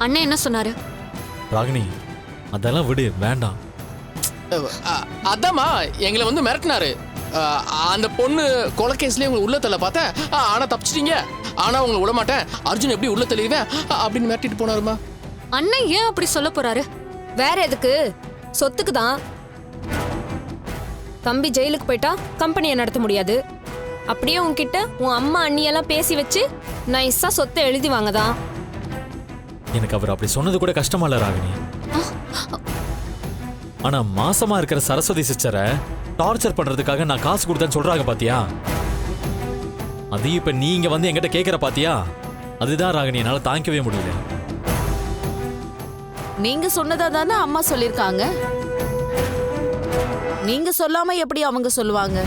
அண்ணன் என்ன சொன்னாரு? ராகினி அதெல்லாம் விடு வேண்டாம். அதாம்மா எங்களை வந்து மிரட்டினாரு. அந்த பொண்ணு கொலைகேஸ்லயே உங்களை உள்ள தள்ள பார்த்தேன். அ, ஆனா தப்பிச்சிட்டீங்க. ஆனா உங்களை விட மாட்டேன். அர்ஜுன் எப்படி உள்ள தள்ளிடுவேன்? அப்படின்னு மிரட்டிட்டு போனாருமா. அண்ணன் ஏன் அப்படி சொல்ல போறாரு? வேற எதுக்கு? சொத்துக்கு தான். தம்பி ஜெயிலுக்கு போயிட்டா கம்பெனியை நடத்த முடியாது. அப்படியே உன்கிட்ட உன் அம்மா அண்ணியெல்லாம் பேசி வச்சு நைஸா சொத்தை எழுதி வாங்கதான் எனக்கு அவர் அப்படி சொன்னது கூட கஷ்டமா இல்ல ராகினி. ஆனா மாசமா இருக்கிற சரஸ்வதி சிஸ்டரை டார்ச்சர் பண்றதுக்காக நான் காசு கொடுத்தேன்னு சொல்றாங்க பாத்தியா? அது இப்ப நீங்க வந்து என்கிட்ட கேக்குற பாத்தியா? அதுதான் ராகினி என்னால தாங்கிக்கவே முடியல. நீங்க சொன்னதா தானே அம்மா சொல்லிருக்காங்க நீங்க சொல்லாம எப்படி அவங்க சொல்லுவாங்க?